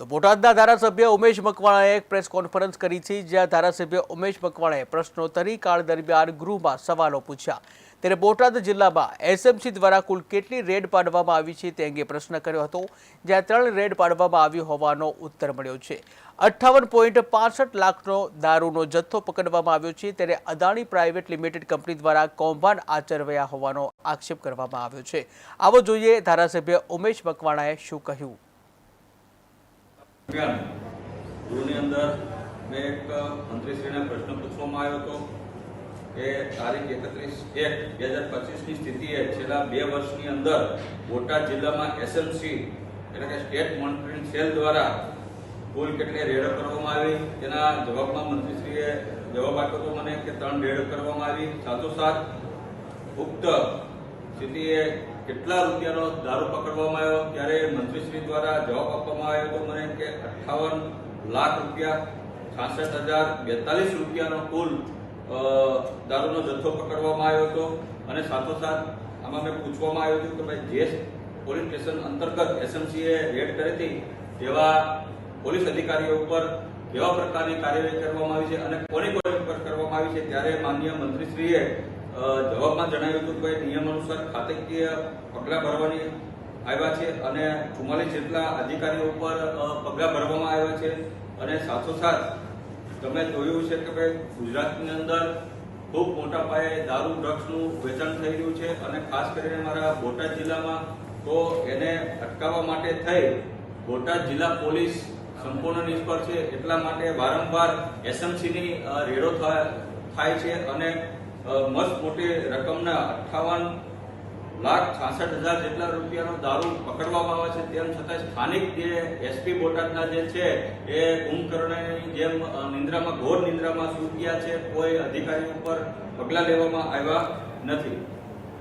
તો બોટાદના ધારાસભ્ય ઉમેશ મકવાણાએ એક પ્રેસ કોન્ફરન્સ કરી છે, જ્યાં ધારાસભ્ય ઉમેશ મકવાણાએ પ્રશ્નોત્તરી કાળ દરમિયાન ગૃહમાં સવાલો પૂછ્યા. ત્યારે બોટાદ જિલ્લામાં એસએમસી દ્વારા કુલ કેટલી રેડ પાડવામાં આવી છે તે અંગે પ્રશ્ન કર્યો હતો, જ્યાં ત્રણ રેડ પાડવામાં આવી હોવાનો ઉત્તર મળ્યો છે. અઠ્ઠાવન પોઈન્ટ પાસઠ લાખનો દારૂનો જથ્થો પકડવામાં આવ્યો છે, ત્યારે અદાણી પ્રાઇવેટ લિમિટેડ કંપની દ્વારા કૌભાંડ આચરવાયા હોવાનો આક્ષેપ કરવામાં આવ્યો છે. આવો જોઈએ ધારાસભ્ય ઉમેશ મકવાણાએ શું કહ્યું. ગૃહની અંદર મેં એક મંત્રીશ્રીને પ્રશ્ન પૂછવામાં આવ્યો હતો કે તારીખ એકત્રીસ એક બે હજાર પચીસની સ્થિતિએ છેલ્લા બે વર્ષની અંદર બોટાદ જિલ્લામાં એસએમસી એટલે કે સ્ટેટ મોનિટરિંગ સેલ દ્વારા કુલ કેટલી રેડો કરવામાં આવી? તેના જવાબમાં મંત્રીશ્રીએ જવાબ આપ્યો હતો મને કે ત્રણ રેડો કરવામાં આવી. સાથોસાથ ઉક્ત સ્થિતિએ કેટલા રૂપિયાનો દારૂ પકડવામાં આવ્યો? ત્યારે મંત્રીશ્રી દ્વારા જવાબ આપવામાં આવ્યો હતો મને કે અઠ્ઠાવન લાખ રૂપિયા, છાસઠ હજાર બેતાલીસ રૂપિયાનો કુલ દારૂનો જથ્થો પકડવામાં આવ્યો હતો. અને સાથોસાથ આમાં મેં પૂછવામાં આવ્યું હતું કે ભાઈ જે પોલીસ સ્ટેશન અંતર્ગત એસએમસીએ રેડ કરી હતી, તેવા પોલીસ અધિકારીઓ ઉપર કેવા પ્રકારની કાર્યવાહી કરવામાં આવી છે અને કોની કોની ઉપર કરવામાં આવી છે, ત્યારે માનનીય મંત્રીશ્રીએ જવાબમાં જણાવ્યું હતું કે નિયમ અનુસાર ખાતકીય પગલાં ભરવાની આવ્યા છે અને ચુમ્માલીસ જેટલા અધિકારીઓ ઉપર પગલાં ભરવામાં આવ્યા છે. અને સાથોસાથ તમે જોયું છે કે ભાઈ ગુજરાતની અંદર ખૂબ મોટા પાયે દારૂ, ડ્રગ્સનું વેચાણ થઈ રહ્યું છે અને ખાસ કરીને મારા બોટાદ જિલ્લામાં તો એને અટકાવવા માટે થઈ બોટાદ જિલ્લા પોલીસ સંપૂર્ણ નિષ્ફળ છે એટલા માટે વારંવાર એસએમસીની રેડો થાય છે અને મસ્ત મોટી રકમના અઠ્ઠાવન લાખ છાસઠ હજાર જેટલા રૂપિયાનો દારૂ પકડવામાં આવે છે. તેમ છતાં સ્થાનિક જે એસપી બોટાદના જે છે, એ કુંભકર્ણની જેમ નિંદ્રામાં, ઘોર નિંદ્રામાં સૂટ ગયા છે. કોઈ અધિકારી ઉપર પગલાં લેવામાં આવ્યા નથી.